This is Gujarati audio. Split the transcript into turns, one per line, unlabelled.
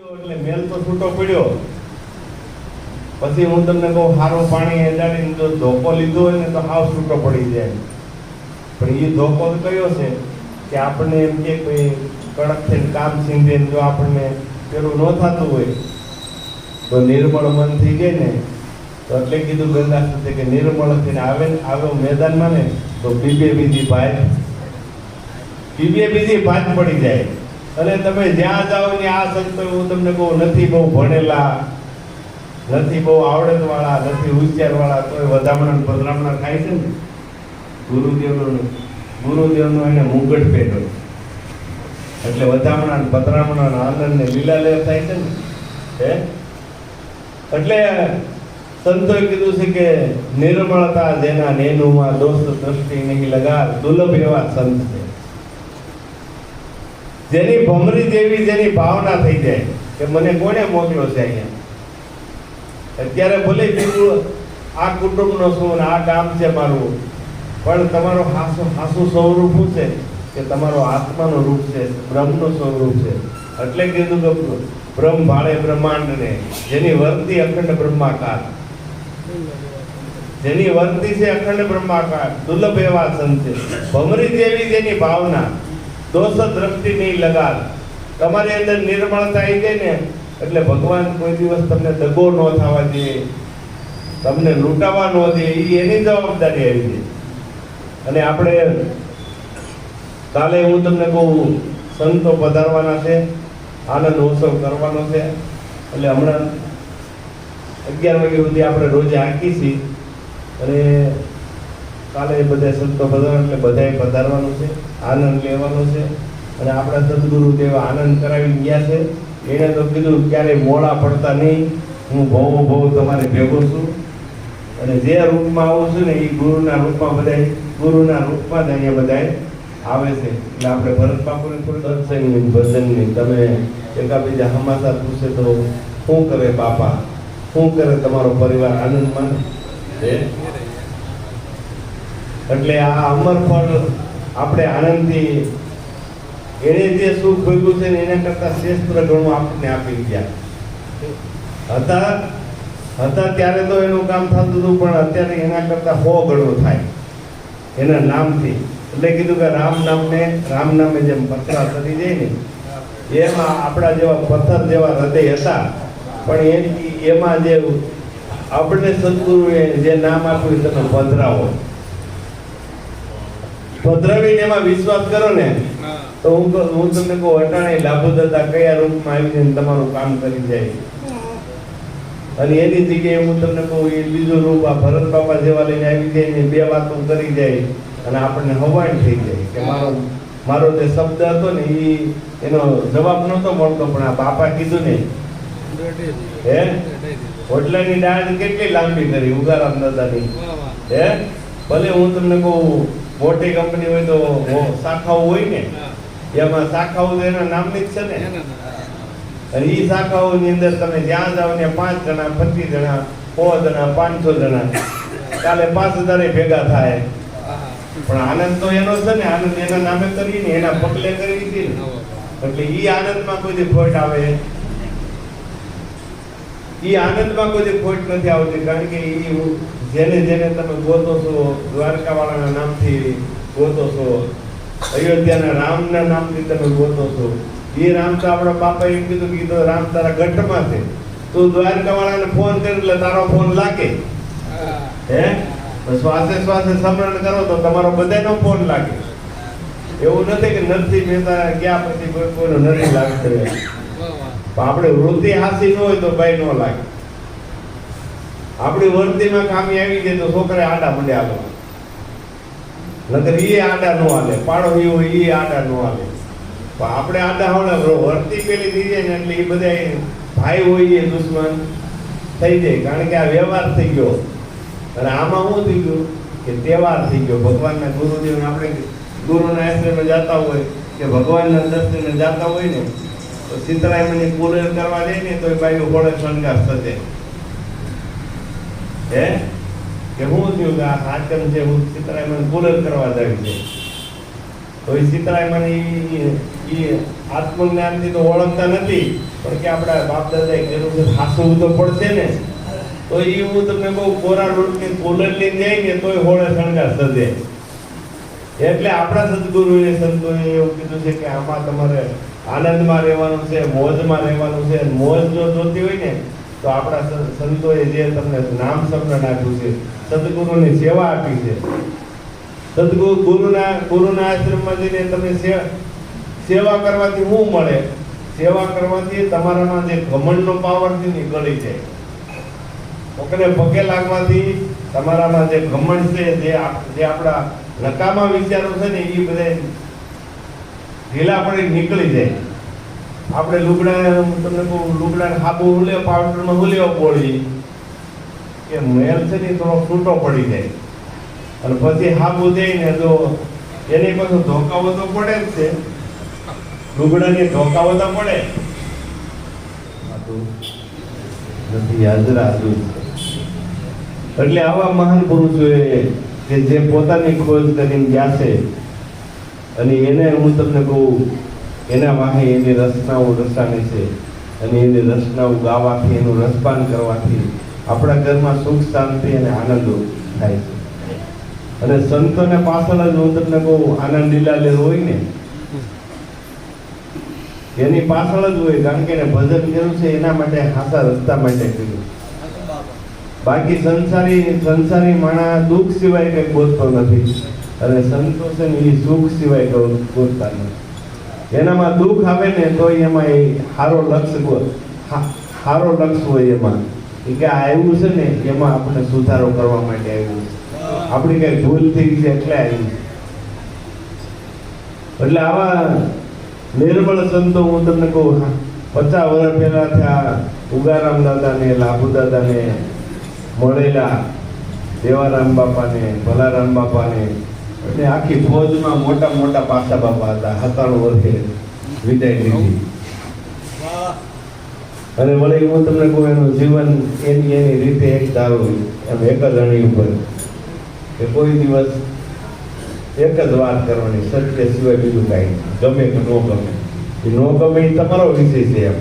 એટલે મેલ તો છૂટો પડ્યો. પછી હું તમને કહું સારું પાણી એડાડીને જો ધોકો લીધો હોય ને તો હાવ છૂટો પડી જાય. પણ એ ધોકો કયો છે? કે આપણને એમ કે ભાઈ કડક થઈને કામ છીંધીને જો આપણને પેલું ન થતું હોય, તો નિર્મળ મન થઈ જાય ને, તો એટલે કીધું ગંગા સાથે કે નિર્મળ થઈને આવે આવ્યો મેદાનમાં ને, તો બીબે બીજી ભાઈ બીબે બીજી ભાત પડી જાય. અને તમે જ્યાં જાઓ ને આ સંતો, હું તમને કહું, નથી બહુ ભણેલા, નથી બહુ આવડત વાળા નથી હોશિયાર વાળા તોય વધામણા પધરામણા થાય છે ને? ગુરુદેવનો ગુરુદેવનો એને મુગટ પહેર્યો એટલે વધામણા પધરામણા આનંદ ને લીલા લેર થાય છે ને? હે? એટલે સંતોએ કીધું છે કે નિર્મળતા જેના નેનુમાં દોસ્ત દ્રષ્ટિ નહીં લગાડ, દુર્લભ એવા સંત છે. જેની ભમરી જેવી જેની ભાવના થઈ જાય કે મને કોને મોકલ્યો છે અહીંયા? અત્યારે ભલે બીજું આ કુટુંબનો શું આ ગામ છે મારું, પણ તમારો હાસુ હાસુ સ્વરૂપ શું છે? કે તમારો આત્માનું રૂપ છે, બ્રહ્મનું સ્વરૂપ છે. એટલે કીધું કે બ્રહ્મ ભાળે બ્રહ્માંડને, જેની વર્તી અખંડ બ્રહ્માકાર. જેની વર્તી છે અખંડ બ્રહ્માકાર, દુર્લભ એવા સંત છે. ભમરી જેવી જેની ભાવના દોષ નહીં લગાડ. તમારી અંદર નિર્મળ થાય જાય ને, એટલે ભગવાન કોઈ દિવસ તમને દગો ન થવા દે, તમને લૂંટાવા ન દે એ એની જવાબદારી આવી છે અને આપણે કાલે હું તમને કહું, સંતો પધારવાના છે, આનંદ ઉત્સવ કરવાનો છે, એટલે હમણાં અગિયાર વાગ્યા સુધી આપણે રોજે આંકી અને કાલે બધા સંતો પધારવા એટલે બધાએ પધારવાનું છે, આનંદ લેવાનો છે. અને આપણા સદગુરુ દેવ આનંદ કરાવી ગયા છે. એણે તો કીધું ક્યારે મોડા પડતા નહીં. હું ભવો ભવ તમારે ભેગો છું. અને જે રૂપમાં આવું છું ને, એ ગુરુના રૂપમાં બધાય, ગુરુના રૂપમાં જ અહીંયા બધાય આવે છે. એટલે આપણે ભરત બાપુને થોડું સત્સંગની ભજનની તમે એકાબીજા હમાસા પૂછે તો, શું કરે બાપા? શું કરે તમારો પરિવાર આનંદમાં? એટલે આ અમર ફળ આપણે આનંદથી એણે જે સુખ ભોગ્યું છે ને એના કરતા શ્રેષ્ઠ ઘણું આપણને આપી ગયા. હતા હતા ત્યારે તો એનું કામ થતું હતું, પણ અત્યારે એના કરતા હો ગણો થાય. એના નામથી. એટલે કીધું કે રામ નામને, રામ નામે જેમ પથરા કરી જાય ને, એમાં આપણા જેવા પથ્થર જેવા હૃદય હતા. પણ એમાં જે આપણે સદગુરુએ જે નામ આપ્યું તમે પધરાવો. પધરાવીને એમાં વિશ્વાસ કરો ને તો હું હું તમને કહું અટાણે લાભોદતા કયા રૂપમાં આવીને તમારું કામ કરી જાય. અને એની જગ્યાએ હું તમને કહું એ બીજું રૂપ આ ભરત બાપા જેવા લઈને આવી જાય ને બે વાતો કરી જાય અને આપણને હવાણ થઈ જાય કે મારો મારો જે શબ્દ હતો ને એ એનો જવાબ નહોતો મળતો પણ આ બાપા કીધું ને. હે? હોટલાની ડાળ કેટલી લાંબી કરી ઉગારામ દાદાની. હે? ભલે હું તમને કહું મોટી કંપની હોય તો શાખાઓ હોય ને એમાં શાખાઓ તો એના નામની જ છે ને. એ શાખાઓની અંદર તમે જ્યાં જાઓ ને પાંચ જણા પચીસ જણા સો જણા પાંચસો જણા કાલે પાંચ હજાર ભેગા થાય. પણ આનંદ તો એનો છે ને આનંદ એના નામે કરી ને એના પગલે કરી હતી ને. એટલે આનંદ આનંદમાં કોઈ ખોટ આવે. ઈ આનંદમાં કોઈ ખોટ નથી આવતી કારણ કે ઈ જેને જેને તમે ગોતો છો દ્વારકાવાળાના નામથી ગોતો છો અયોધ્યાના રામના નામથી તમે ગોતો છો એ રામ તો આપણા બાપા એમ કીધું કીધું રામ તારા ગઢમાં છે. તું દ્વારકાવાળાને ફોન કરી એટલે તારો ફોન લાગે. હે. તો શ્વાસે શ્વાસે સ્મરણ કરો તો તમારો બધાનો ફોન લાગે. એવું નથી કે નરસિંહ મહેતા ગયા પછી કોઈ કોઈનો નથી લાગતો આપણે વૃત્તિ હાસી ન હોય તો ભાઈ ન લાગે. આપણી વર્તીમાં ખામી આવી જાય તો છોકરા આડા મંડે આલો નકર એ આડા ન હાલે, પાડોશી હોય એ આડા ન હાલે. પણ આપણે આડા હોય વર્તી પેલી થઈ જાય ને એટલે એ બધા ભાઈ હોય એ દુશ્મન થઈ જાય. કારણ કે આ વ્યવહાર થઈ ગયો. અને આમાં શું થઈ ગયું? કે તહેવાર થઈ ગયો. ભગવાનના ગુરુદેવને આપણે ગુરુના આશ્રમે જતા હોય કે ભગવાનના દર્શને જતા હોય ને તો સીતરાયમની પૂરણ કરવા જાય ને તો બાઈઓ ઘોડે શણગાર થશે. હે? કે હું થયું કે આ હાચમ છે, હું સીતરાયમન પૂરણ કરવા જાય છે. તો એ સીતરાયમન ઈ એ આત્મજ્ઞાનથી તો ઓળખતા નથી, પણ કે આપણા બાપ દાદાએ કહેલું કે હાસવું તો પડશે ને, તો એ હું તમને બહુ કોરા રોટની કોલર લઈને જાય ને તોય હોળે શણગાર સજે એટલે આપણા સદગુરુએ સંતોએ એવું કીધું છે કે આમાં તમારે આનંદમાં રહેવાનું છે, મોજમાં રહેવાનું છે. મોજ જો જોતી હોય ને, તો આપણા સંતોએ જે તમને નામ સમરણ આપ્યું છે, સદગુરુની સેવા આપી છે. સદગુરુ ગુરુના ગુરુના આશ્રમમાં જઈને તમને સેવા કરવાથી શું મળે? સેવા કરવાથી તમારામાં જે ઘમંડનો પાવર છે ને ગળી જાય. કોકને પગે લાગવાથી તમારામાં જે ઘમંડ છે જે આપણા નકામા વિચારો છે ને એ બધા ઢીલા પડી નીકળી જાય. આપણે લુગડા તમને કહું, લુગડા હાબુ હુલે, પાવડરમાં હુલ્યો પોળી કે મેલ છે ને થોડો છૂટો પડી જાય. અને પછી હાબુ દઈને જો એની પાછું ધોકાવો તો પડે જ છે. લુગડાની ધોકાવો તો પડે. તો નથી હાજરા હાજર એટલે આવા મહાન પુરુષોએ કે જે પોતાની ખોજ કરીને છે અને એને હું તમને કહું, એના વાહે એની રચનાઓ રસાણી છે, અને એની રચનાઓ ગાવાથી, એનું રસપાન કરવાથી આપણા ઘરમાં સુખ, શાંતિ અને આનંદ થાય છે. અને સંતોને પાછળ જ હું તમને કહું, આનંદ લીલા હોય ને, એની પાછળ જ હોય, કારણ કે એને ભજન કર્યું છે, એના માટે હાસા રસ્તા માટે કર્યું બાકી સંસારી સંસારી માણસ દુઃખ સિવાય કંઈ બોલતો નથી. અને સંતોષ એ સુખ સિવાય બોલતા નથી. એનામાં દુઃખ આવે ને તો એમાં એ સારો લક્ષ સારો લક્ષ હોય એમાં. કે આવ્યું છે ને, એમાં આપણે સુધારો કરવા માટે આવ્યું છે. આપણી કઈ ભૂલ થઈ છે એટલે આવ્યું. એટલે આવા નિર્મળ સંતો હું તમને કહું પચાસ વર્ષ પહેલા થયા ઉગારામ દાદાને લાભુ દાદાને મળેલા દેવારામ બાપાને, ભલારામ બાપાને એટલે આખી ફોજમાં મોટા મોટા પાસા બાપા હતા હતાળું વર્ષે વિદાય લીધી. અને વળી હું તમને કહું, એનું જીવન એની એની રીતે એક ધારું, એમ એક જ અણી ઉપર. કે કોઈ દિવસ એક જ વાત કરવાની, સત્ય સિવાય બીજું કાંઈ ગમે કે ન ગમે. એ ન ગમે એ તમારો વિષય છે એમ.